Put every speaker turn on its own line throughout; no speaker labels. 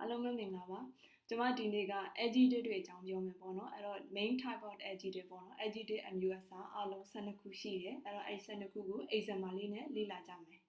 အားလုံးပဲမင်္ဂလာပါကျွန်မဒီနေ့က adjective တွေအကြောင်းပြောမယ်ပေါ့နော်အဲ့တော့ main type of adjective ပေါ့နော် adjective MUS အားလုံး12ခုရှိတယ်အဲ့တော့အဲ့12ခုကို example လေးနဲ့လေ့လာကြမယ်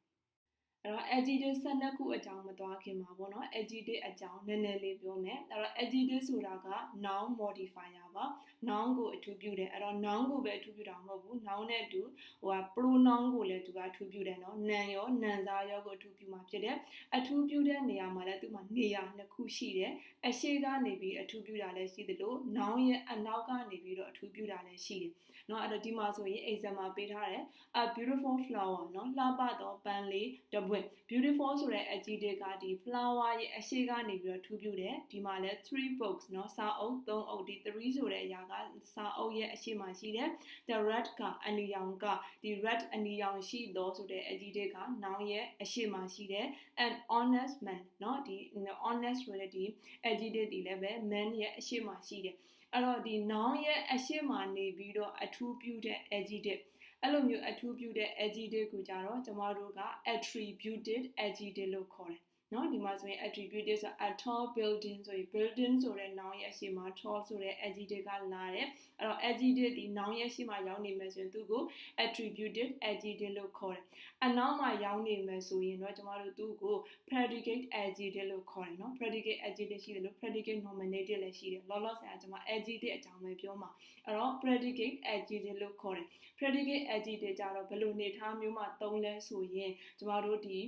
အဲ့တော့ adjective 12ခုအကြောင်းမသွားခင်မှာပေါ့နော် adjective အကြောင်းနည်းနည်းလေးပြောမယ်အဲ့တော့ adjective ဆိုတာက noun modifier ပါ noun ကိုအထူးပြုတယ်အဲ့တော့ noun ကိုပဲအထူးပြုတာမဟုတ်ဘူး noun နဲ့အတူဟိုက pronoun ကိုလည်းသူကအထူးပြုတယ်နော်နာမ်ရောနာမ်စားရောကိုအထူးပြုမှာဖြစ်တယ်အထူးပြုတဲ့နေရာမှာလည်းသူ့မှာနေရာနှစ်ခုရှိတယ်အရှိကနေပြီးအထူးပြုတာလည်းရှိသလို noun ရဲ့အနောက်ကနေပြီးတော့အထူးပြုတာလည်းရှိတယ် เนาะအဲ့တော့ဒီမှာဆိုရင် example ပေးထားတယ် a beautiful flower เนาะလှပသောပန်းလေးတစ်ပွင့် beautiful ဆိုတဲ့ adjective ကဒီ flower ရဲ့အရှိကနေပြီးတော့ထူးပြုတယ်ဒီမှာလည်း3 books เนาะစာအုပ်3အုပ်ဒီ3ဆိုတဲ့အရာကစာအုပ်ရဲ့အရှိမှရှိတယ် the red ကအနီရောင်ကဒီ red အနီရောင်ရှိသောဆိုတဲ့ adjective က noun ရဲ့အရှိမှရှိတယ် an honest man เนาะဒီ honest ဆိုတဲ့ဒီ adjective ဒီလည်းပဲ man ရဲ့အရှိမှရှိတယ် အဲ့တော့ဒီ noun ရဲ့အရှိမှနေပြီးတော့အထူးပြုတဲ့ adjective အဲ့လိုမျိုးအထူးပြုတဲ့ adjective ကိုကြတော့ကျမတို့က attributed adjective လို့ခေါ်တယ် နော်ဒီမှာဆိုရင် attributed ဆို a tall building ဆိုရင် building ဆိုတဲ့ noun ရဲ့အရှိမ tall ဆိုတဲ့ adjective ကလာတယ်အဲ့တော့ adjective ဒီ noun ရဲ့အရှိမရောက်နေမယ်ဆိုရင်သူ့ကို attributed adjective လို့ခေါ်တယ်အနောက်မှာရောက်နေမယ်ဆိုရင်တော့ကျမတို့သူ့ကို predicate adjective လို့ခေါ်တယ်နော် predicate adjective ရှိတယ်လို့ predicate nominative လည်းရှိတယ်လောလောဆယ်ကကျွန်မ adjective အကြောင်းပဲပြောမှာအဲ့တော့ predicate adjective လို့ခေါ်တယ် predicate adjective ကြတော့ဘယ်လိုနေထားမျိုးမှာသုံးလဲဆိုရင်ကျမတို့ဒီ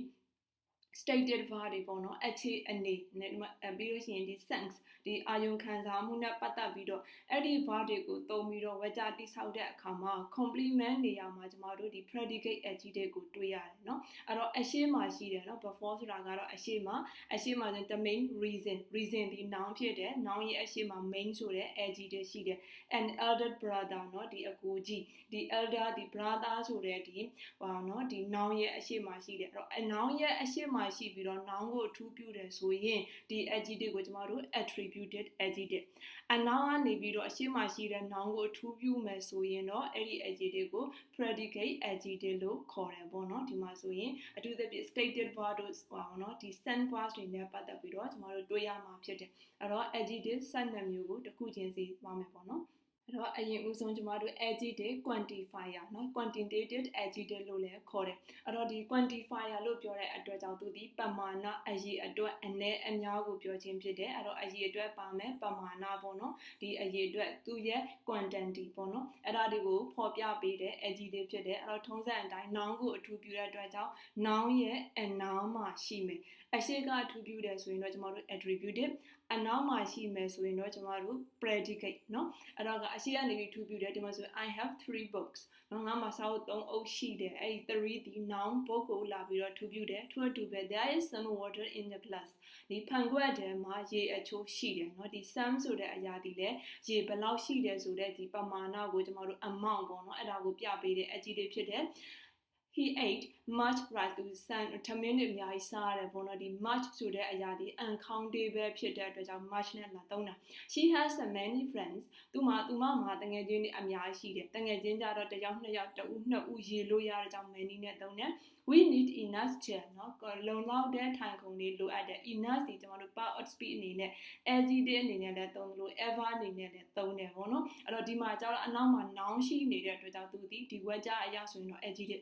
stated verb တွေပေါ့နော်အခြေအနေနဲ့ပြီးလို့ရှိရင်ဒီ sense ဒီအာယုံခံစားမှုနဲ့ပတ်သက်ပြီးတော့အဲ့ဒီ verb တွေကိုသုံးပြီးတော့ဝကြတိဆောက်တဲ့အခါမှာ complement နေရာမှာကျမတို့ဒီ predicate adjective ကိုတွေ့ရတယ်เนาะအဲ့တော့အရှိမရှိတယ်เนาะ before ဆိုတာကတော့အရှိမအရှိမဆို the main reason reason ဒီ noun ဖြစ်တယ် noun ရဲ့အရှိမ main ဆိုတဲ့ adjective ရှိတယ် an elder brother เนาะဒီအကိုကြီးဒီ elder ဒီ brother ဆိုတဲ့ဒီဟောเนาะဒီ noun ရဲ့အရှိမရှိတယ်အဲ့တော့ noun ရဲ့အရှိမရှိပြီးတော့ noun ကိုအထူးပြုတယ်ဆိုရင်ဒီ adjective ကိုကျမတို့ attributed adjective အနောက်ကနေပြီးတော့အရှိမရှိတဲ့ noun ကိုအထူးပြုမယ်ဆိုရင်တော့အဲ့ဒီ adjective ကို predicate adjective လို့ခေါ်တယ်ပေါ့နော်ဒီမှာဆိုရင်အထူးသဖြင့် stated verb တို့ဟောနော်ဒီ sent verbs တွေနဲ့ပတ်သက်ပြီးတော့ကျမတို့တွေ့ရမှာဖြစ်တယ်အဲ့တော့ adjective 12မျိုးကိုတစ်ခုချင်းစီပါမယ်ပေါ့နော် အဲ့တော့အရင်ဦးဆုံးကျမတို့ adjective quantifier เนาะ quantitative adjective လို့လည်းခေါ်တယ်အဲ့တော့ဒီ quantifier လို့ပြောတဲ့အတွက်ကြောင့်သူဒီပမာဏအရေးအတွက်အနည်းအများကိုပြောခြင်းဖြစ်တယ်အဲ့တော့အရေးအတွက်ပါမယ်ပမာဏပေါ့နော်ဒီအရေးအတွက်သူရဲ့ quantity ပေါ့နော်အဲ့ဒါတွေကိုဖော်ပြပေးတဲ့ adjective ဖြစ်တယ်အဲ့တော့ထုံးစံအတိုင်း noun ကိုအထူးပြုတဲ့အတွက်ကြောင့် noun ရဲ့ a noun မှာရှိမယ်အရှိကအထူးပြုတယ်ဆိုရင်တော့ကျမတို့ attributive အနောက်မှာရှိမယ်ဆိုရင်တော့ကျမတို့ predicate เนาะအဲ့တော့ကအရှိကနေပြီးထူးပြုတယ်ဒီမှာဆို I have 3 books เนาะငါမှာစာအုပ်3အုပ်ရှိတယ်အဲ့ဒီ3ဒီ noun book ကိုလာပြီးတော့ထူးပြုတယ်ထူးတူပဲ there is some water in the glass ဒီဖန်ခွက်ထဲမှာရေအချိုးရှိတယ်เนาะဒီ some ဆိုတဲ့အရာဒီလေရေဘယ်လောက်ရှိတယ်ဆိုတဲ့ဒီပမာဏကိုကျမတို့ amount ပေါ့เนาะအဲ့ဒါကိုပြပေးတဲ့ adjective ဖြစ်တယ် he ate much rice သူစံထမင်းတွေအများကြီးစားရတယ်ပေါ့နော်ဒီ much ဆိုတဲ့အရာဒီ uncountable ဖြစ်တဲ့အတွက်ကြောင့် much နဲ့လာသုံးတာ she has many friends သူမသူမမှာတငယ်ချင်းတွေအများကြီးရှိတယ်တငယ်ချင်းကြတော့တယောက်နှစ်ယောက်တဦးနှစ်ဦးရေလို့ရတဲ့ကြောင့် many နဲ့သုံးတယ် we need enough chair နော်လုံလောက်တဲ့ထိုင်ခုံလေးလိုအပ်တယ် enough ဒီကျွန်တော်တို့ power speed အနေနဲ့ lgd အနေနဲ့လည်းသုံးလို့ ever အနေနဲ့လည်းသုံးတယ်ပေါ့နော်အဲ့တော့ဒီမှာကျတော့အနောက်မှာ noun ရှိနေတဲ့အတွက်ကြောင့်သူဒီဒီဝက်ကြအရာဆိုရင်တော့ lgd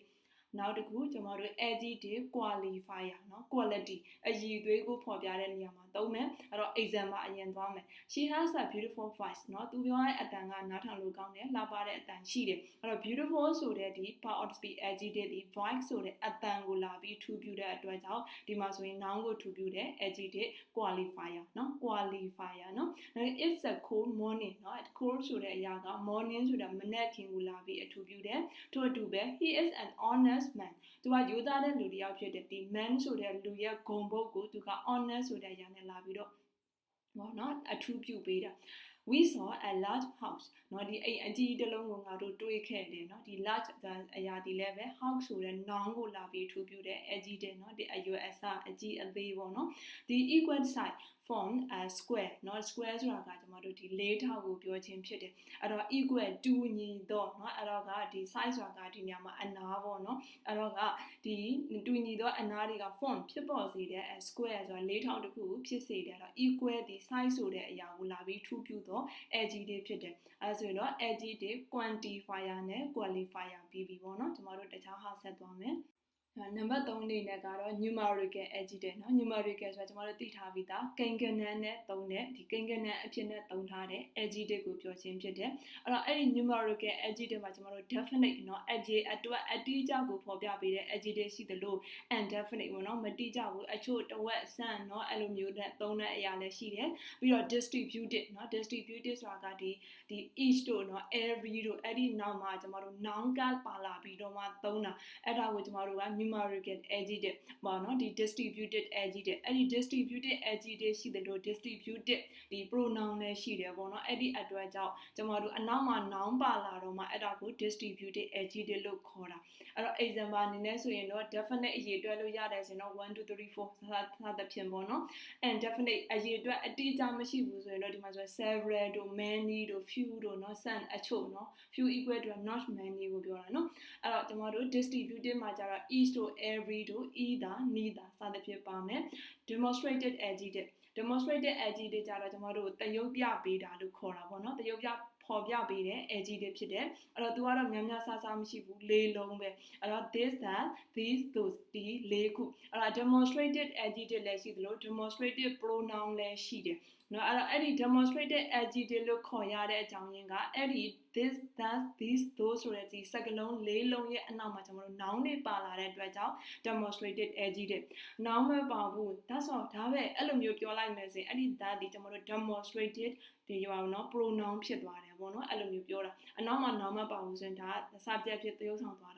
နောက်တစ်ခုကျွန်တော်တို့ adjective qualifier နော် quality အရည်သွေးကိုဖော်ပြတဲ့နေရာမှာသုံးမယ်အဲ့တော့ exam မှာအရင်သွားမယ် she has a beautiful voice နော်သူပြောတဲ့အတန်ကနားထောင်လို့ကောင်းတယ်လှပတဲ့အတန်ရှိတယ်အဲ့တော့ beautiful ဆိုတဲ့ဒီ part of speech adjective ဒီ voice ဆိုတဲ့အတန်ကိုလာပြီးထူပြတဲ့အတွက်ကြောင့်ဒီမှာဆိုရင် noun ကိုထူပြတဲ့ adjective qualifier နော် qualifier နော် it's a cold morning နော် cold ဆိုတဲ့အရာက morning ဆိုတာမနက်ခင်းကိုလာပြီးအထူပြတယ်ထို့အတူပဲ he is an honest man သူကယူသားတဲ့လူတစ်ယောက်ဖြစ်တဲ့ဒီ man ဆိုတဲ့လူရဲ့ဂုံဘုတ်ကိုသူက honest ဆိုတဲ့အရာနဲ့လာပြီးတော့ဟောနော်အထူးပြုပေးတာ we saw a large house เนาะဒီအိမ်အကြီးတစ်လုံးကိုငါတို့တွေးခဲ့တယ်เนาะဒီ large အရာဒီလည်းပဲ house ဆိုတဲ့ noun ကိုလာပြီးထူပြတဲ့ adjective เนาะဒီအရွယ်အစားအကြီးအသေးပေါ့เนาะဒီ equal size form a square เนาะ square ဆိုတာကကျွန်တော်တို့ဒီလေးထောက်ကိုပြောခြင်းဖြစ်တယ်အဲ့တော့ equal တူညီတော့เนาะအဲ့တော့ကဒီ size ဆိုတာကဒီနေရာမှာအနာပေါ့เนาะအဲ့တော့ကဒီတူညီတော့အနာတွေက form ဖြစ်ပေါ်စေတဲ့ square ဆိုတာလေးထောက်တစ်ခုကိုဖြစ်စေတယ်အဲ့တော့ equal ဒီ size ဆိုတဲ့အရာကိုလာပြီးထူးပြတော့ adjective ဖြစ်တယ်အဲဆိုရင်တော့ adjective quantifier နဲ့ qualifier ပြီးပြီပေါ့เนาะကျွန်တော်တို့တခြားဟာဆက်သွားမယ် နံပါတ်3အနေနဲ့ကတော့ numerical adjective เนาะ numerical ဆိုတာကျွန်တော်တို့သိထားပြီးသားကိန်းဂဏန်းနဲ့သုံးတဲ့ဒီကိန်းဂဏန်းအဖြစ်နဲ့သုံးထားတဲ့ adjective ကိုပြောခြင်းဖြစ်တယ်အဲ့တော့အဲ့ဒီ numerical adjective မှာကျွန်တော်တို့ definite เนาะ adjective အတွက်အတိအကျကိုဖော်ပြပေးတဲ့ adjective ရှိသလို indefinite ပေါ့เนาะမတိကျဘူးအချို့တဝက်ဆန့်เนาะအဲ့လိုမျိုးနဲ့သုံးတဲ့အရာလည်းရှိတယ်ပြီးတော့ distributed เนาะ distributed ဆိုတာကဒီ ဒီ each တို့เนาะ every တို့အဲ့ဒီနောက်မှာကျွန်တော်တို့ noun ကပါလာပြီးတော့မှသုံးတာအဲ့ဒါကိုကျွန်တော်တို့က numerical adjective ပေါ့နော်ဒီ distributed adjective အဲ့ဒီ distributed adjective ရှိတယ်လို့ distributed ဒီ pronoun လည်းရှိတယ်ပေါ့နော်အဲ့ဒီအတွက်ကြောင့်ကျွန်တော်တို့အနောက်မှာ noun ပါလာတော့မှအဲ့ဒါကို distributed adjective လို့ခေါ်တာအဲ့တော့ example အနေနဲ့ဆိုရင်တော့ definite အရေးတွက်လို့ရတယ်ဆိုရင်တော့1 2 3 4စသဖြင့်ပေါ့နော် and definite အရေးတွက်အတိအကျမရှိဘူးဆိုရင်တော့ဒီမှာဆို several တို့ many တို့ few few တို့နော် sum အချို့နော် few equal to not many ကိုပြောတာနော်အဲ့တော့ကျွန်တော်တို့ distributive မှာကျတော့ each တို့ every တို့ either neither စသဖြင့်ပါမယ် demonstrated adjective demonstrated adjective ကြတော့ကျွန်တော်တို့တရုပ်ပြပေးတာလို့ခေါ်တာပေါ့နော်တရုပ်ပြ ဖော်ပြပေးတဲ့ adjective ဖြစ်တယ်အဲ့တော့ तू ကတော့များများဆဆမရှိဘူးလေးလုံးပဲအဲ့တော့ this that these those ဒီလေးခုအဲ့တော့ demonstrated adjective လည်းရှိသလို demonstrated pronoun လည်းရှိတယ်နော်အဲ့တော့အဲ့ဒီ demonstrated adjective လို့ခေါ်ရတဲ့အကြောင်းရင်းကအဲ့ဒီ this that these those ဆိုတဲ့ဒီစကားလုံးလေးလုံးရဲ့အနောက်မှာကျွန်တော်တို့ noun တွေပါလာတဲ့အတွက်ကြောင့် demonstrated adjective noun မပါဘူး that's all ဒါပဲအဲ့လိုမျိုးပြောလိုက်မယ်ဆိုရင်အဲ့ဒီ that ဒီကျွန်တော်တို့ demonstrated ဒီရောနော် pronoun ဖြစ်သွားတယ်ပေါ့နော်အဲ့လိုမျိုးပြောတာအနောက်မှာ noun မပါဘူးဆိုရင်ဒါ subject ဖြစ်သရုပ်ဆောင်သွားတာ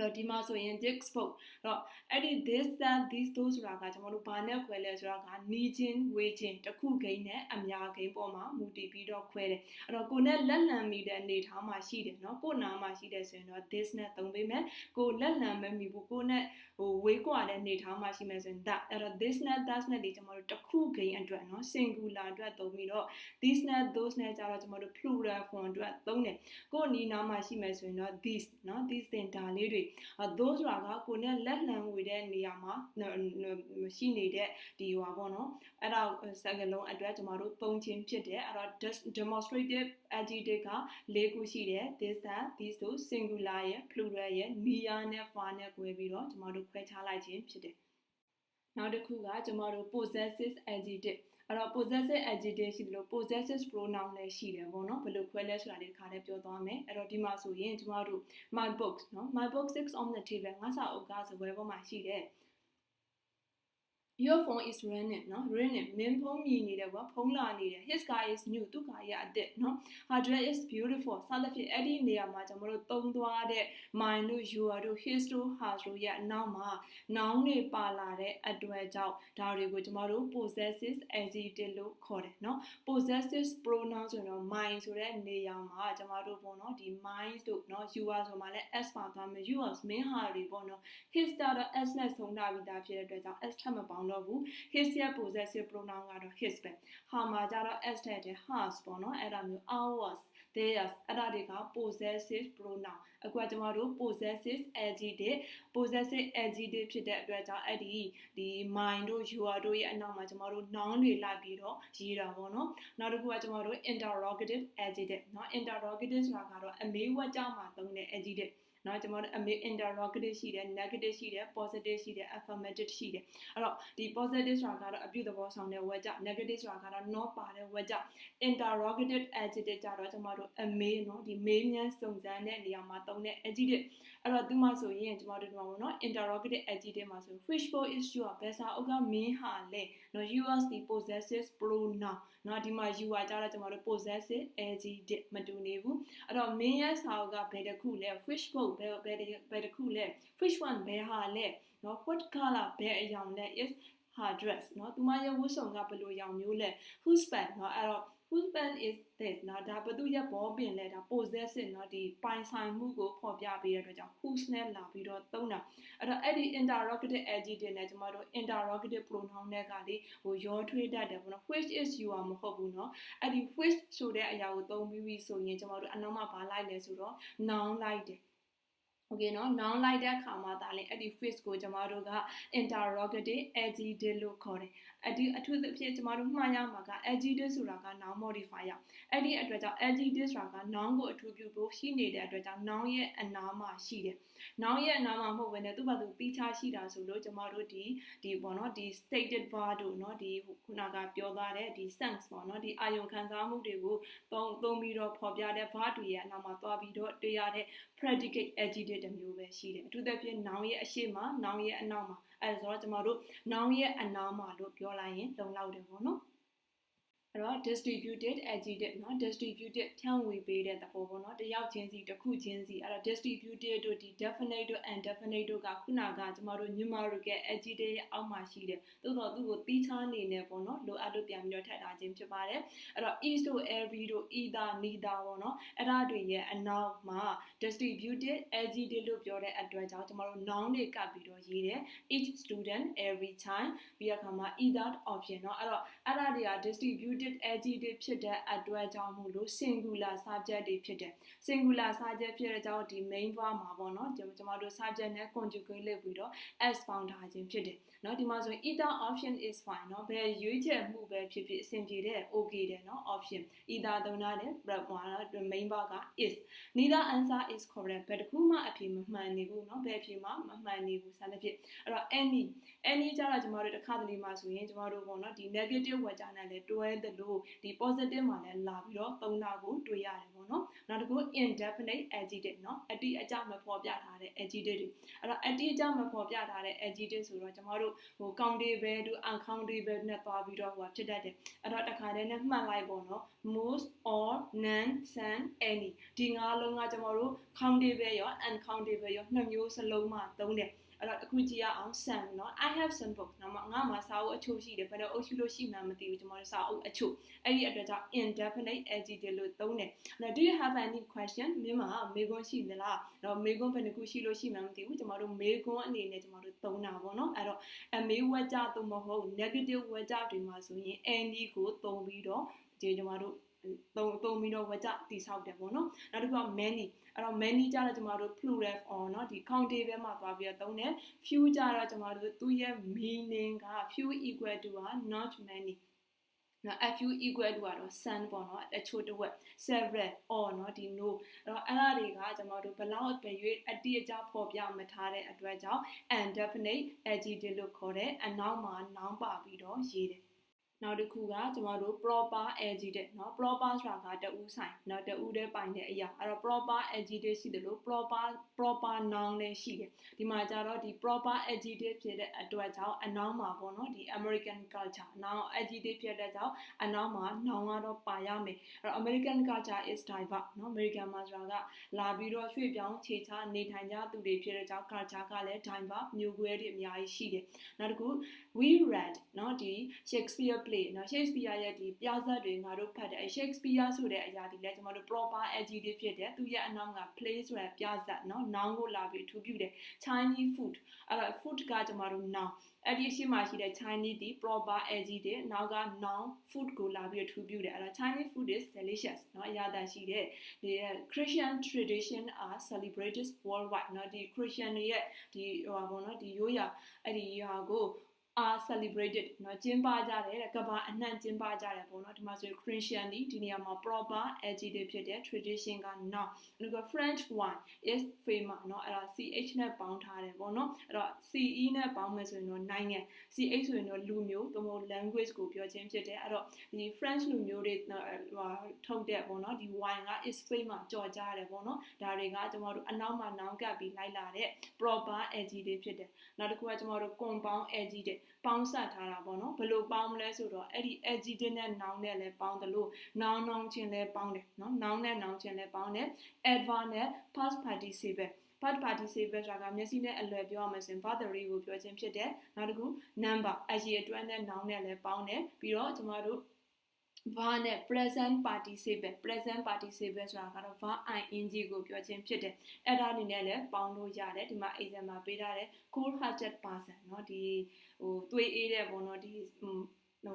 တော့ဒီမှာဆိုရင် dick spoke တော့အဲ့ဒီ this that these those ဆိုတာကကျွန်တော်တို့ဘာနဲ့ခွဲလဲဆိုတော့ကနီးချင်းဝေးချင်းတစ်ခုဂိမ်းနဲ့အများဂိမ်းပေါ်မှာမူတည်ပြီးတော့ခွဲတယ်အဲ့တော့ကိုနဲ့လက်လံမိတဲ့အနေထားမှာရှိတယ်เนาะကိုနားမှာရှိတယ်ဆိုရင်တော့ this နဲ့သုံးပေးမယ်ကိုလက်လံမမိဘူးကိုနဲ့ဟိုဝေးကွာတဲ့အနေထားမှာရှိမယ်ဆိုရင် that အဲ့တော့ this နဲ့ that နဲ့ဒီကျွန်တော်တို့တစ်ခုဂိမ်းအတွက်เนาะ singular အတွက်သုံးပြီးတော့ these နဲ့ those နဲ့ကြတော့ကျွန်တော်တို့ plural form အတွက်သုံးတယ်ကိုနီးနားမှာရှိမယ်ဆိုရင်တော့ these เนาะ these တင်ဒါလေးတွေ those ဆိုတာကကိုနဲ့လက်လံဝေတဲ့နေရာမှာရှိနေတဲ့ဒီဟိုပါပေါ့နော်အဲ့ဒါစကားလုံးအတွက်ကျွန်တော်တို့သုံးခြင်းဖြစ်တယ်အဲ့တော့ demonstrative adjective က၄ခုရှိတယ် this that these those singular ရဲ့ plural ရဲ့ near နဲ့ far နဲ့꿰ပြီးတော့ကျွန်တော်တို့ခွဲခြားလိုက်ခြင်းဖြစ်တယ်နောက်တစ်ခုကကျွန်တော်တို့ possessive adjective အဲ့တော့ possessive adjective ရှိတယ်လို့ possessive pronoun လည်းရှိတယ်ပေါ့နော်ဘယ်လိုခွဲလဲဆိုတာလေးတစ်ခါတည်းပြောသွားမယ်အဲ့တော့ဒီမှာဆိုရင်ကျွန်တော်တို့ my books နော် my book 6 on the table ငါစာအုပ်ကစပွဲပေါ်မှာရှိတယ် your phone is ringing နော် ringing မင်းဖုန်းမြည်နေတယ်ကွာဖုန်းလာနေတယ် his car is new သူ့ကားရအစ်စ်နော် her dress is beautiful စသဖြင့်အဲ့ဒီနေရာမှာကျွန်တော်တို့သုံးသွားတဲ့ mine တို့ your တို့ his တို့ her တို့ရဲ့အနောက်မှာ noun တွေပါလာတဲ့အတွက်ကြောင့်ဒါတွေကိုကျွန်တော်တို့ possessive adjective လို့ခေါ်တယ်နော် possessive pronoun ဆိုတော့ mine ဆိုတဲ့နေရာမှာကျွန်တော်တို့ပေါ့နော်ဒီ mine တို့နော် your ဆိုမှလည်း s ပါသွားမယ် yours မင်းဟာတွေပေါ့နော် his တော့ s နဲ့ဆုံးတာပြီးသားဖြစ်တဲ့အတွက်ကြောင့် s ထပ်မပေါင်းတော့ဘူး his ရဲ့ possessive pronoun ကတော့ his ပဲ her မှာကျတော့ s ထည့်တယ် hers ပေါ့နော်အဲ့ဒါမျိုး ours theirs အဲ့ဒါတွေက possessive pronoun အခုကကျွန်တော်တို့ possessive adjective possessive adjective ဖြစ်တဲ့အတွက်ကြောင့်အဲ့ဒီဒီ mine တို့ your တို့ရဲ့အနောက်မှာကျွန်တော်တို့ noun တွေလိုက်ပြီးတော့ရေးတာပေါ့နော်နောက်တစ်ခုကကျွန်တော်တို့ interrogative adjective เนาะ interrogative ဆိုတာကတော့အမေးဝတ်ကြမှာသုံးတဲ့ adjective เนาะကျွန်တော်တို့ interrogative ရှိတယ် negative ရှိတယ် positive ရှိတယ် affirmative ရှိတယ်အဲ့တော့ဒီ positive ဆိုတာကတော့အပြုသဘောဆောင်တဲ့ဝတ်ကြ negative ဆိုတာကတော့ not ပါတဲ့ဝတ်ကြ interrogative adjective ကြတော့ကျွန်တော်တို့အမေးเนาะဒီမေးမြန်းစုံစမ်းတဲ့နေရာမှာသုံးတဲ့ adjective အဲ့တော့ဒီမှာဆိုရင်ကျွန်တော်တို့ဒီမှာပေါ့နော် interrogative adjective မှာဆို which boy is your ဘယ်စာအုပ်ကမင်းဟာလဲနော် yours the possessive pronoun နော်ဒီမှာ you ကကြတော့ကျွန်တော်တို့ possessive adjective မတူနေဘူးအဲ့တော့မင်းရဲ့စာအုပ်ကဘယ်တစ်ခုလဲ which book ဘယ်ဘယ်ဘယ်တစ်ခုလဲ which one ဘယ်ဟာလဲနော် what color ဘယ်အရောင်လဲ is her dress เนาะသူမရဲ့ဝတ်စုံကဘယ်လိုရောင်မျိုးလဲ whose bag เนาะအဲ့တော့ whose pen is this နော်ဒါဘသူရဲ့ဘောပင်လဲဒါ possessive နော်ဒီပိုင်ဆိုင်မှုကိုဖော်ပြပေးတဲ့အတွက်ကြောင့် whose နဲ့လာပြီးတော့သုံးတာအဲ့တော့အဲ့ဒီ interrogative adjective နဲ့ကျွန်တော်တို့ interrogative pronoun နဲ့ကလေဟိုရောထွေးတတ်တယ်ပေါ့နော် which is you are မဟုတ်ဘူးနော်အဲ့ဒီ which ဆိုတဲ့အရာကိုသုံးပြီးပြီဆိုရင်ကျွန်တော်တို့အနောက်မှာဘာလိုက်လဲဆိုတော့ noun လိုက်တယ် โอเคเนาะ noun လိုက်တဲ့အခါမှာဒါလည်းအဲ့ဒီ phrase ကိုကျမတို့က interrogative adjective လို့ခေါ်တယ်အဒီအထူးသဖြင့်ကျမတို့မှားရမှာက adjective ဆိုတာက noun modifier အဲ့ဒီအတွက်ကြောင့် adjective ဆိုတာက noun ကိုအထူးပြုဖို့ရှိနေတဲ့အတွက်ကြောင့် noun ရဲ့အနားမှာရှိတယ် noun ရဲ့အနားမှာမဟုတ်ဘဲနဲ့သူ့ဘာသူပြီးချရှိတာဆိုလို့ကျမတို့ဒီဒီပေါ့နော်ဒီ stated verb တို့เนาะဒီခုနကပြောသွားတဲ့ဒီ sense ပေါ့နော်ဒီအာယုံခံစားမှုတွေကိုသုံးသုံးပြီးတော့ဖော်ပြတဲ့ verb တွေရဲ့အနားမှာသွားပြီးတော့တွေ့ရတဲ့ predicate adjective တစ်မျိုးပဲရှိတယ်အထူးသဖြင့် noun ရဲ့အရှိမ noun ရဲ့အနောက်မှာအဲဆိုတော့ကျမတို့ noun ရဲ့အနားမှာလို့ပြောလိုက်ရင်လုံလောက်တယ်ပေါ့နော် အဲ့တော့ distributed adjective เนาะ distributed ဖြန့်ဝေပေးတဲ့သဘောပေါ့เนาะတယောက်ချင်းစီတစ်ခုချင်းစီအဲ့တော့ distributed တို့ဒီ definite တို့ indefinite တို့ကခုနကကျမတို့ numerical adjective ရဲ့အောက်မှာရှိတယ်သို့တော့သူ့ကိုတီးခြားနေနေပေါ့เนาะလိုအပ်လို့ပြန်ပြီးတော့ထပ်ထားခြင်းဖြစ်ပါတယ်အဲ့တော့ each တို့ every တို့ either neither ပေါ့เนาะအဲ့ဒါတွေရဲ့အနောက်မှာ distributed adjective လို့ပြောတဲ့အတွက်ကြောင့်ကျမတို့ noun တွေကပ်ပြီးတော့ရေးတယ် each student every time ပြီးရခါမှာ either option เนาะအဲ့တော့အဲ့ဒါတွေက distributed distributed adjective ဖြစ်တဲ့အတွက်ကြောင့်မို့လို့ singular subject တွေဖြစ်တယ် singular subject ဖြစ်တဲ့ကြောင့်ဒီ main verb မှာပေါ့နော်ကျွန်တော်တို့ subject နဲ့ conjugate လုပ်ပြီးတော့ s ပေါင်းထားခြင်းဖြစ်တယ်เนาะဒီမှာဆိုရင် either option is fine เนาะဘယ်ရွေးချယ်မှုပဲဖြစ်ဖြစ်အဆင်ပြေတဲ့ okay တယ်เนาะ option either သုံးထားတယ် verb မှာ main verb က is neither answer is correct ဘယ်တစ်ခုမှအဖြေမမှန်နေဘူးเนาะဘယ်အဖြေမှမမှန်နေဘူးစသဖြင့်အဲ့တော့ any any ကြတော့ကျွန်တော်တို့တစ်ခါတလေမှာဆိုရင်ကျွန်တော်တို့ပေါ့နော်ဒီ negative word ကြနဲ့လည်းတွဲ သလိုဒီ positive မှာလည်းလာပြီးတော့သုံးတာကိုတွေ့ရတယ်ပေါ့နော်နောက်တစ်ခု indefinite adjective เนาะအတိအကျမဖော်ပြထားတဲ့ adjective တွေအဲ့တော့အတိအကျမဖော်ပြထားတဲ့ adjective ဆိုတော့ကျွန်တော်တို့ဟို countable တို့ uncountable နဲ့သွားပြီးတော့ဟိုဖြစ်တတ်တယ်အဲ့တော့တစ်ခါတည်းနဲ့မှတ်လိုက်ပေါ့နော် most or none some any ဒီငါးလုံးကကျွန်တော်တို့ countable ရော uncountable ရောနှစ်မျိုးစလုံးမှာသုံးတယ် အဲ့တော့အခုကြည့်ရအောင် some เนาะ I have some books နော်ငါမှာစာအုပ်အချို့ရှိတယ်ဘယ်တော့အုပ်ရှိလို့ရှိမှန်းမသိဘူးကျွန်တော်တို့စာအုပ်အချို့အဲ့ဒီအတွက်ကြောင့် indefinite adjective လို့သုံးတယ်အဲ့တော့ do you have any question မင်းမှာမေးခွန်းရှိသလားတော့မေးခွန်းဘယ်နှခုရှိလို့ရှိမှန်းမသိဘူးကျွန်တော်တို့မေးခွန်းအနေနဲ့ကျွန်တော်တို့သုံးတာပေါ့နော်အဲ့တော့အမေးဝက်ကြသို့မဟုတ် negative ဝက်ကြတွေမှာဆိုရင် any ကိုသုံးပြီးတော့ဒီကျွန်တော်တို့ သုံးသုံးပြီးတော့ဝကြတိဆောက်တယ်ပေါ့နော်နောက်တစ်ခုက many အဲ့တော့ many ကြတော့ကျမတို့ plural or เนาะဒီ countable မှာသွားပြီးတော့သုံးတယ် few ကြတော့ကျမတို့သူ့ရဲ့ meaning က few equal to က not many နော် fu equal to ကတော့ sun ပေါ့နော်အချို့တစ်ဝက် several or နော်ဒီ no အဲ့တော့အဲ့ဒါတွေကကျွန်တော်တို့ဘလောက်ပဲရွေးအတိအကျဖော်ပြမထားတဲ့အတွက်ကြောင့် indefinite adjective လို့ခေါ်တယ်အနောက်မှာ noun ပါပြီးတော့ရေးတယ် နောက်တစ်ခုကကျမတို့ proper adjective เนาะ proper ဆိုတာကတဦးဆိုင်เนาะတဦးတည်းပိုင်တဲ့အရာအဲ့တော့ proper adjective ရှိတယ်လို့ proper proper noun လည်းရှိတယ်ဒီမှာကျတော့ဒီ proper adjective ဖြစ်တဲ့အတွက်ကြောင့်အနောက်မှာပေါ့နော်ဒီ American culture အနောက် adjective ဖြစ်တဲ့ကြောင့်အနောက်မှာ noun ကတော့ပါရမယ်အဲ့တော့ American culture is diverse เนาะ American မှာဆိုတာကလာပြီးတော့ရွှေ့ပြောင်းခြေချနေထိုင်ကြသူတွေဖြစ်တဲ့ကြောင့် culture ကလည်း diverse မျိုးကွဲတွေအများကြီးရှိတယ်နောက်တစ်ခု we read เนาะဒီ Shakespeare play နော် Shakespeare ရဲ့ဒီပြဇာတ်တွေငါတို့ဖတ်တယ် Shakespeare ဆိုတဲ့အရာဒီလဲကျွန်တော်တို့ proper adjective ဖြစ်တယ်သူရဲ့အနောက်က play ဆိုတာပြဇာတ်နော် noun ကိုလာပြီးအထူးပြုတယ် Chinese food အဲ့တော့ food ကကျွန်တော်တို့ noun အဲ့ဒီရှိမှရှိတဲ့ Chinese ဒီ proper adjective နောက်က noun food ကိုလာပြီးအထူးပြုတယ်အဲ့တော့ Chinese food is delicious နော်အရာသာရှိတယ်ဒီ Christian tradition are celebrated worldwide နော်ဒီ Christian တွေရဲ့ဒီဟိုပါဘောနော်ဒီရိုးရာအဲ့ဒီဟာကို are celebrated เนาะကျင်းပကြတယ်တဲ့ကဘာအနှံ့ကျင်းပကြတယ်ပေါ့เนาะဒီမှာဆို Christian ဒီဒီနေရာမှာ proper adjective ဖြစ်တဲ့ tradition က noun နောက် French wine is famous เนาะအဲ့ဒါ ch နဲ့ပေါင်းထားတယ်ပေါ့เนาะအဲ့တော့ ce နဲ့ပေါင်းမယ်ဆိုရင်တော့နိုင်ငံ ch ဆိုရင်တော့လူမျိုးသို့မဟုတ် language ကိုပြောခြင်းဖြစ်တယ်အဲ့တော့ဒီ French လူမျိုးတွေဟိုထုတ်တဲ့ပေါ့เนาะဒီ wine က is famous ကြော်ကြားတယ်ပေါ့เนาะဒါတွေကကျွန်တော်တို့အနောက်မှာ noun ကပ်ပြီးလိုက်လာတဲ့ proper adjective ဖြစ်တယ်နောက်တစ်ခုကကျွန်တော်တို့ compound adjective ပေါင်းစပ်ထားတာပေါ့နော်ဘယ်လိုပေါင်းမလဲဆိုတော့အဲ့ဒီ adjective နဲ့ noun နဲ့လည်းပေါင်းတယ်လို့ noun noun ချင်းလည်းပေါင်းတယ်နော် noun နဲ့ noun ချင်းလည်းပေါင်းတယ် adverb နဲ့ past participle part participle ဆိုတာကမျက်စိနဲ့အလွယ်ပြောရမယ်ဆိုရင် verb 3ကိုပြောခြင်းဖြစ်တယ်နောက်တစ်ခု number အရေးအတွက်နဲ့ noun နဲ့လည်းပေါင်းတယ်ပြီးတော့ကျမတို့ var နဲ့ present participle present participle ဆိုတာကတော့ var ing ကိုပြောခြင်းဖြစ်တယ်အဲ့ဒါအနေနဲ့လည်းပေါင်းလို့ရတယ်ဒီမှာ exam မှာပေးထားတယ် cold hearted person เนาะဒီ ဟိုသွေးအေးတဲ့ပေါ့နော်ဒီဟို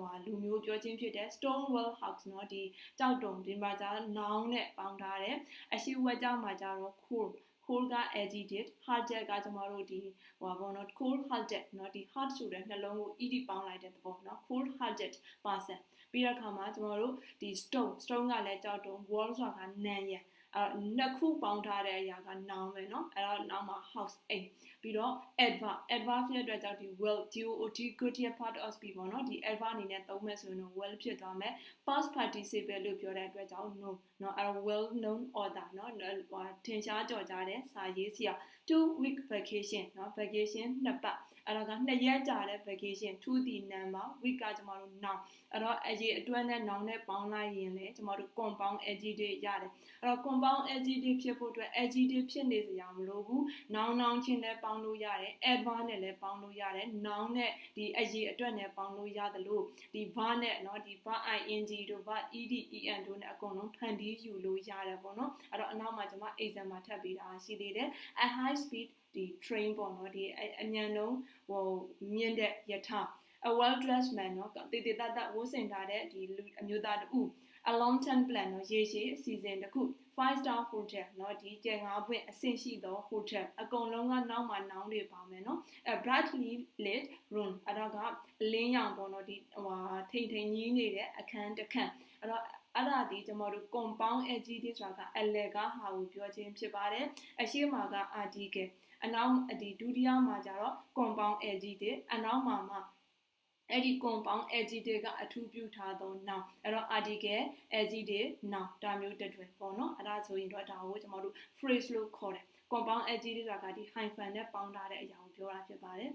ဟာလူမျိုးပြောခြင်းဖြစ်တဲ့ Stonewall House เนาะဒီကြောက်တုံဒီမှာじゃ noun နဲ့ပေါင်းထားတယ်အရှိဝက်ကြောင့်မှာကြတော့ cold cold က adjective hearted ကကျမတို့ဒီဟိုပါဘောနော် cold hearted เนาะဒီ heart ဆိုတဲ့နှလုံးကို ed ပေါင်းလိုက်တဲ့သဘောเนาะ cold hearted person ပြီးတော့ခါမှာကျမတို့ဒီ stone stone ကလည်းကြောက်တုံ wall ဆိုတာကနံရံအဲ့နှစ်ခုပေါင်းထားတဲ့အရာက noun ပဲเนาะအဲ့တော့ nounမှာ house အိမ် ပြီးတော့ adverb adverb ဖြစ်တဲ့အတွက်ကြောင့်ဒီ will dot good year part of be ပေါ့နော်ဒီ adverb အနေနဲ့သုံးမယ်ဆိုရင်တော့ will ဖြစ်သွားမယ် past participle လို့ပြောတဲ့အတွက်ကြောင့် no နော်အဲ well known author နော်ထင်ရှားကြော်ကြားတဲ့စာရေးဆရာ two week vacation နော် vacation နှစ်ပတ်အဲ့တော့ကနှစ်ရက်ကြာတဲ့ vacation two the number week ကကျမတို့ now အဲ့တော့အရေးအတွက်နဲ့ now နဲ့ပေါင်းလိုက်ရင်လည်းကျမတို့ compound adjective ရတယ်အဲ့တော့ compound adjective ဖြစ်ဖို့အတွက် adjective ဖြစ်နေစရာမလိုဘူး noun noun ချင်းလည်းပေါင်လို့ရတယ် adverb နဲ့လည်းပေါင်းလို့ရတယ် noun နဲ့ဒီအရေးအတွက်နဲ့ပေါင်းလို့ရတယ်လို့ဒီ verb နဲ့เนาะဒီ verb ing တို့ verb ed en တို့နဲ့အကုန်လုံးဖန်တီးယူလို့ရတယ်ပေါ့နော်အဲ့တော့အနောက်မှာကျမ exam မှာထပ်ပြီးတာရှိသေးတယ် at high speed ဒီ train ပေါ့နော်ဒီအမြန်လုံးဟိုမြင့်တဲ့ယထာ a well dressed man เนาะတေတေတတဝတ်ဆင်ထားတဲ့ဒီလူအမျိုးသားတူ a long term plan เนาะရေရှည်အစီအစဉ်တစ်ခု five star hotel เนาะဒီကျယ်ငါးပွင့်အဆင့်ရှိသော hotel အကုန်လုံးကနောက်မှာနောင်းတွေပါမယ်เนาะ a brightly lit room အဲ့တော့ကအလင်းရောင်ပေါ့เนาะဒီဟိုထိန်ထိန်ကြီးနေတဲ့အခန်းတစ်ခန်းအဲ့တော့အဲ့ဒါဒီကျွန်တော်တို့ compound adjective ဆိုတာကအလေကဟာကိုပြောခြင်းဖြစ်ပါတယ်အရှိမက article အနောက်ဒီဒုတိယမှာကျတော့ compound adjective အနောက်မှာမှာ အဲ့ဒီ compound adjective ကအထူးပြုထားသော noun အဲ့တော့ article adjective noun ဒါမျိုးတစ်တွဲပေါ့နော်အဲ့ဒါဆိုရင်တော့ဒါကိုကျွန်တော်တို့ phrase လို့ခေါ်တယ် compound adjective ဆိုတာကဒီ hyphen နဲ့ပေါင်းထားတဲ့အရာကိုပြောတာဖြစ်ပါတယ်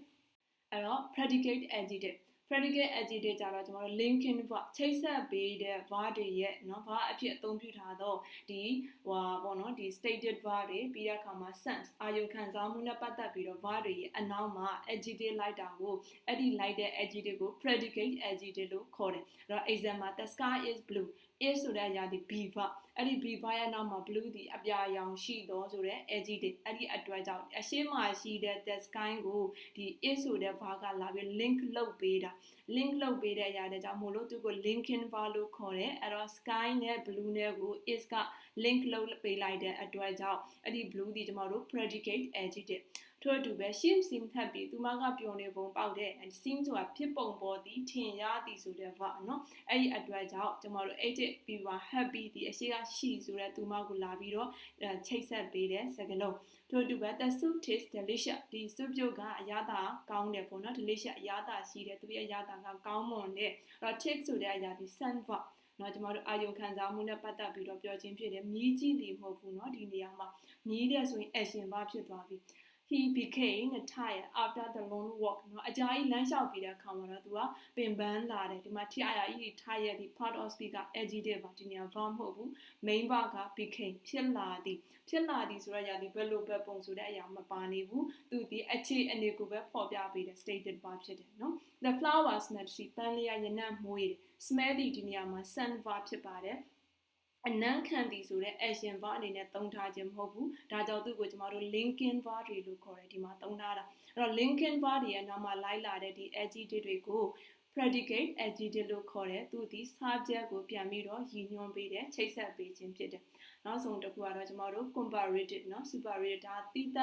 အဲ့တော့ predicate adjective predicate adjective ကြတော့ကျွန်တော်တို့ linking verb ချိတ်ဆက်ပေးတဲ့ verb တွေရဲ့เนาะ verb အဖြစ်အသုံးပြုထားတော့ဒီဟိုပေါ့နော်ဒီ stated verb တွေပြီးတဲ့အခါမှာ sense အာယုခံစားမှုနဲ့ပတ်သက်ပြီးတော့ verb တွေရဲ့အနောက်မှာ adjective လိုက်တာကိုအဲ့ဒီလိုက်တဲ့ adjective ကို predicate adjective လို့ခေါ်တယ်အဲ့တော့ example the sky is blue is ဆိုတဲ့အရာဒီ be verb အဲ့ဒီ be verb ရဲ့နောက်မှာ blue ဒီအပြာရောင်ရှိသောဆိုတဲ့ adjective အဲ့ဒီအတွက်ကြောင့်အရှင်းမှာရှိတဲ့ the sky ကိုဒီ is ဆိုတဲ့ verb ကလာပြီး link လုပ်ပေးတာ link လုပ်ပေးတဲ့အရာတဲ့ကြောင့်မို့လို့သူကို linking verb လို့ခေါ်တယ်အဲ့တော့ sky နဲ့ blue နဲ့ကို is က link လုပ်ပေးလိုက်တဲ့အတွက်ကြောင့်အဲ့ဒီ blue ဒီကျမတို့ predicate adjective ထို့အတူပဲ sim sim ထပ်ပြီးသူမကပျော်နေပုံပေါက်တဲ့ sim ဆိုတာဖြစ်ပုံပေါ်သည်ထင်ရသည်ဆိုတဲ့ verb เนาะအဲ့ဒီအတွက်ကြောင့်ကျမတို့ adjective ပြီးပါ happy ဒီအရှိက ရှိဆိုတဲ့သူမကိုလာပြီးတော့ချိတ်ဆက်ပေးတဲ့စကားလုံးထို့အတူပဲ the soup tastes delicious ဒီ soup ပြုတ်ကအရသာကောင်းတယ်ပေါ့နော် delicious အရသာရှိတယ်သူရဲ့အရသာကကောင်းမွန်တယ်အဲ့တော့ take ဆိုတဲ့အရာဒီ sun verb နော်ကျမတို့အာယုံခံစားမှုနဲ့ပတ်သက်ပြီးတော့ပြောချင်းဖြစ်တယ်မြည်ကြည့်တယ်မဟုတ်ဘူးเนาะဒီနေရာမှာမြည်တဲ့ဆိုရင် action ဘာဖြစ်သွားပြီ he became tired after the long walk เนาะအကြာကြီးလမ်းလျှောက်ပြီးတဲ့အခါမှာတော့သူကပင်ပန်းလာတယ်ဒီမှာ tired ကြီး tired ဒီ part of speak က adjective ပါဒီနေရာ verb မဟုတ်ဘူး main verb က became ဖြစ်လာသည်ဖြစ်လာသည်ဆိုရရာဒီဘယ်လိုပဲပုံဆိုတဲ့အရာမပါနေဘူးသူဒီအခြေအနေကိုပဲဖော်ပြပေးတဲ့ stated verb ဖြစ်တယ်เนาะ the flower smell စီပန်းလျာရနံ့မွေးတယ် smell ဒီနေရာမှာ scent verb ဖြစ်ပါတယ် အနမ်းခံသည်ဆိုတဲ့ action verb အနေနဲ့သုံးထားခြင်းမဟုတ်ဘူးဒါကြောင့်သူ့ကိုကျမတို့ linking verb တွေလို့ခေါ်တယ်ဒီမှာသုံးထားတာအဲ့တော့ linking verb တွေရဲ့နောက်မှာလိုက်လာတဲ့ဒီ adjective တွေကို predicate adjective လို့ခေါ်တယ်သူဒီ subject ကိုပြန်ပြီးတော့ရည်ညွှန်းပေးတယ်ချိတ်ဆက်ပေးခြင်းဖြစ်တယ်နောက်ဆုံးတစ်ခုကတော့ကျမတို့ comparative เนาะ superior ဒါတိတ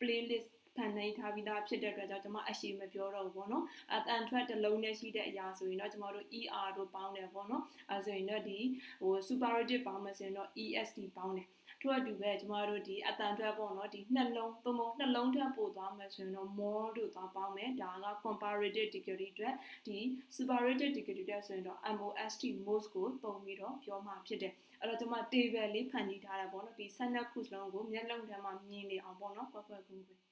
playlist ဖန်နေထားပြီးသားဖြစ်တဲ့အတွက်ကြောင့်ကျွန်မအရှိမပြောတော့ဘူးပေါ့နော်အတန်ထွက်တစ်လုံးနဲ့ရှိတဲ့အရာဆိုရင်တော့ကျွန်တော်တို့ ER တို့ပေါင်းတယ်ပေါ့နော်အဲဆိုရင်တော့ဒီဟို superlative ပေါင်းမယ်ဆိုရင်တော့ EST ပေါင်းတယ်ထို့အတူပဲကျမတို့ဒီအတန်ထွက်ပေါ့နော်ဒီနှလုံးသုံးပုံနှလုံးထပ်ပို့သွားမယ်ဆိုရင်တော့ more တို့သွားပေါင်းမယ်ဒါက comparative degree အတွက်ဒီ superlative degree အတွက်ဆိုရင်တော့ MOST most ကိုပုံပြီးတော့ပြောမှာဖြစ်တယ်အဲ့တော့ကျွန်မ table လေးဖန်တီးထားတာပေါ့နော်ဒီ12ခုစလုံးကိုမျက်လုံးထဲမှာမြင်နေအောင်ပေါ့နော်ကွက်ကွက်ကွင်းကွင်း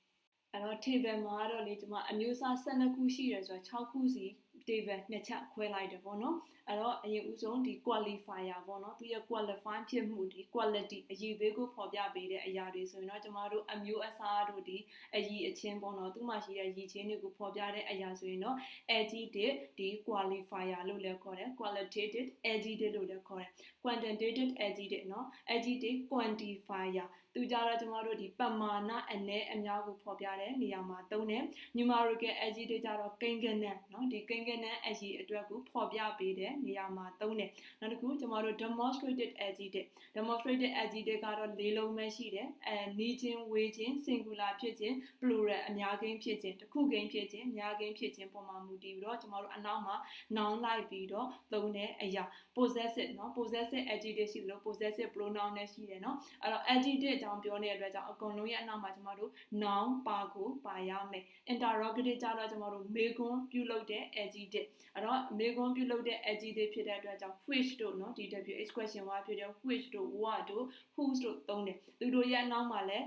အဲ့တော့ table မှာတော့လေဒီမှာအမျိုးအစား12ခုရှိတယ်ဆိုတော့6ခုစီ table နှစ်ချက်ခွဲလိုက်တယ်ပေါ့နော် အဲ့တော့အရင်ဦးဆုံးဒီ qualifier ပေါ့နော်သူရဲ့ qualify ဖြစ်မှုဒီ quality အရည်အသွေးကိုဖော်ပြပေးတဲ့အရာတွေဆိုရင်တော့ကျမတို့အမျိုးအစားတို့ဒီအရည်အချင်းပေါ့နော်သူမှရှိတဲ့ရည်ချင်းတွေကိုဖော်ပြတဲ့အရာဆိုရင်တော့ adjective ဒီ qualifier လို့လည်းခေါ်တယ် qualitative adjective လို့လည်းခေါ်တယ် quantitative adjective เนาะ adjective quantifier သူကြတော့ကျမတို့ဒီပမာဏအနည်းအများကိုဖော်ပြတဲ့နေရာမှာသုံးတယ် numerical adjective ကြတော့ကိန်းကနန်းเนาะဒီကိန်းကနန်းအရေးအတွက်ကိုဖော်ပြပေးတဲ့ နေရာမှာသုံးတယ်နောက်တစ်ခုကျမတို့ demonstrated adjective demonstrated adjective ကတော့လေးလုံးပဲရှိတယ်အဲနေချင်းဝေးချင်း singular ဖြစ်ခြင်း plural အများကိန်းဖြစ်ခြင်းတစ်ခုကိန်းဖြစ်ခြင်းအများကိန်းဖြစ်ခြင်းပုံမှာမူတည်ပြီးတော့ကျမတို့အနောက်မှာ noun လိုက်ပြီးတော့သုံးတဲ့အရာ possessive เนาะ possessive adjective ရှိသလို possessive pronoun နဲ့ရှိတယ်เนาะအဲ့တော့ adjective အကြောင်းပြောနေတဲ့အတွက်ကြောင့်အကုန်လုံးရဲ့အနောက်မှာကျမတို့ noun ပါကိုပါရမယ် interrogative ကြတော့ကျမတို့မေခွန်းပြုလုပ်တဲ့ adjective အဲ့တော့မေခွန်းပြုလုပ်တဲ့ adjective ကြီးသေးဖြစ်တဲ့အတွက်ကြောင့် which တို့နော် DWH question ဝါဖြစ်တဲ့ which တို့ what တို့ whose တို့သုံးတယ်သူတို့ရဲ့အနောက်မှာလည်း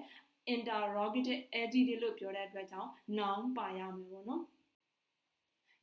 interrogative adjective လို့ပြောတဲ့အတွက်ကြောင့် noun ပါရမယ်ပေါ့နော်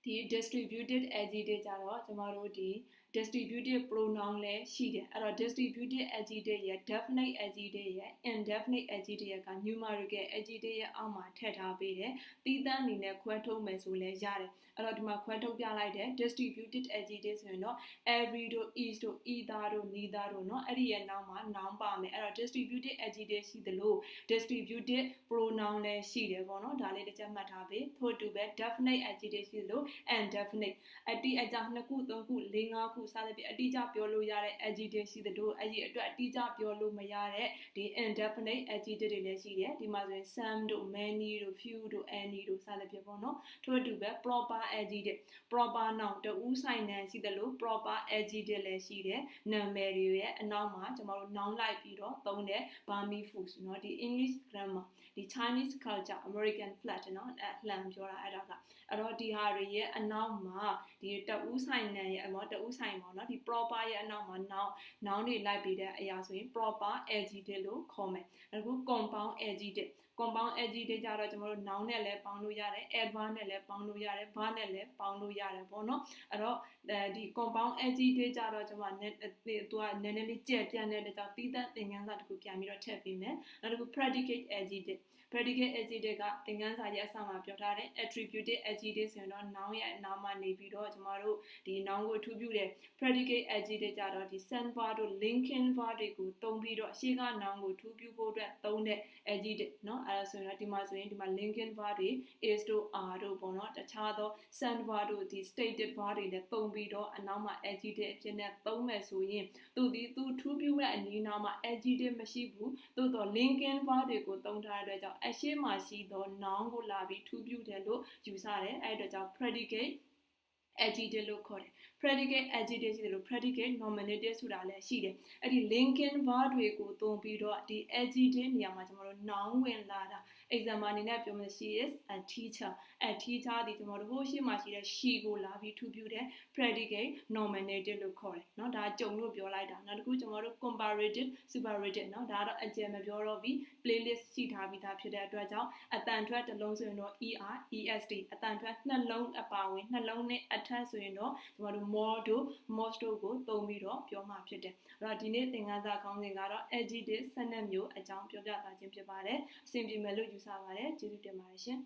ဒီ distributed adjective ကြတော့ကျမတို့ဒီ distributed pronoun လည်းရှိတယ်အဲ့တော့ distributed adjective ရဲ့ definite adjective ရဲ့ indefinite adjective ရဲ့က numerical adjective ရဲ့အောက်မှာထည့်ထားပေးတယ်သီးသန့်အနေနဲ့ခွဲထုတ်မယ်ဆိုလည်းရတယ် အဲ့တော့ဒီမှာခွဲထုတ်ပြလိုက်တယ် distributed adjective ဆိုရင်တော့ every တို့ is တို့ either တို့ neither တို့เนาะအဲ့ဒီရဲ့နောက်မှာ noun ပါမယ်။အဲ့တော့ distributed adjective ရှိသလို distributed pronoun လည်းရှိတယ်ပေါ့နော်။ဒါလေးတစ်ချက်မှတ်ထားပေး။ထို့တူပဲ definite adjective ရှိသလို indefinite အတိအကျ2ခု3ခု4 5ခုစသဖြင့်အတိအကျပြောလို့ရတဲ့ adjective ရှိသလိုအဲ့ဒီအတွက်အတိအကျပြောလို့မရတဲ့ဒီ indefinite adjective တွေလည်းရှိတယ်ဒီမှာဆိုရင် some တို့ many တို့ few တို့ any တို့စသဖြင့်ပေါ့နော်ထို့အတူပဲ proper adjective proper noun တူဆိုင်နံရှိသလို proper adjective လည်းရှိတယ်နာမည်တွေရဲ့အနောက်မှာကျွန်တော်တို့ noun လိုက်ပြီးတော့သုံးတဲ့ Burmese food เนาะဒီ English grammar ဒီ Chinese culture American flat เนาะအလှန်ပြောတာအဲ့ဒါကအဲ့တော့ဒီဟာတွေရဲ့အနောက်မှာဒီတူဆိုင်နံရဲ့အမောတူဆိုင်ပေါ့နော်ဒီ proper ရဲ့အနောက်မှာ noun noun တွေလိုက်ပြီးတဲ့အရာဆိုရင် proper adjective လို့ခေါ်မယ်အခု compound adjective compound adjective ကြတော့ကျွန်တော်တို့ noun နဲ့လည်းပေါင်းလို့ရတယ် adverb နဲ့လည်းပေါင်းလို့ရတယ် verb နဲ့လည်းပေါင်းလို့ရတယ်ပေါ့နော်အဲ့တော့ဒီ compound adjective ကြတော့ကျွန်မသူကနည်းနည်းလေးကြက်ပြန့်တဲ့ကြောင့်ပြီးသက်သင်ခန်းစာတစ်ခုပြန်ပြီးတော့ထည့်ပေးမယ်နောက်တစ်ခု predicate adjective predicate adjective ကသင်ခန်းစာရဲ့အစမှာပြောထားတဲ့ attributed adjective ဆိုရင်တော့ noun ရဲ့အနာမှာနေပြီးတော့ကျွန်တော်တို့ဒီ noun ကိုအထူးပြုတဲ့ predicate adjective ကြတော့ဒီ send verb တို့ linking verb တွေကိုသုံးပြီးတော့အရှိက noun ကိုထူးပြုဖို့အတွက်သုံးတဲ့ adjective เนาะအဲဒါဆိုရင်တော့ဒီမှာဆိုရင်ဒီမှာ linking verb တွေ is တို့ are တို့ပေါ့နော်တခြားသော send verb တို့ဒီ stated verb တွေလည်းသုံးပြီးတော့အနောက်မှာ adjective အဖြစ်နဲ့သုံးမယ်ဆိုရင်သူဒီသူထူးပြုမဲ့အနီးနားမှာ adjective မရှိဘူးသို့တော့ linking verb တွေကိုသုံးထားတဲ့အတွက်ကြောင့် အရှိမှရှိသော noun ကိုလာပြီးထူးပြုတယ်လို့ယူဆတယ်အဲ့အတွက်ကြောင့် predicate adjective လို့ခေါ်တယ် predicate adjective ရှိတယ်လို့ predicate nominative ဆိုတာလည်းရှိတယ်အဲ့ဒီ linking verb တွေကိုသုံးပြီးတော့ဒီ adjective နေရာမှာကျွန်တော်တို့ noun ဝင်လာတာ example အနေနဲ့ပြောမယ် she is a teacher a teacher ဒီကျွန်တော်တို့ဟိုရှိမှရှိတဲ့ she ကိုလာပြီးထူပြုတဲ့ predicate nominative လို့ခေါ်တယ်เนาะဒါကြုံလို့ပြောလိုက်တာနောက်တစ်ခုကျွန်တော်တို့ comparative superlative เนาะဒါကတော့အကျယ်မပြောတော့ပြီး playlist ရှိထားပြီးသားဖြစ်တဲ့အတွက်ကြောင့်အတန်ထွက်တစ်လုံးဆိုရင်တော့ er est အတန်ထွက်နှလုံးအပါဝင်နှလုံးနဲ့အထ က်ဆိုရင်တော့ကျွန်တော်တို့ more တို့ most တို့ကိုသုံးပြီးတော့ပြောမှာဖြစ်တယ်အဲ့တော့ဒီနေ့သင်ခန်းစာခေါင်းစဉ်ကတော့ adjective 12မျိုးအကြောင်းပြောပြသွားခြင်းဖြစ်ပါတယ်အဆင်ပြေမယ်လို့ယူဆပါတယ်ကျေးဇူးတင်ပါတယ်ရှင်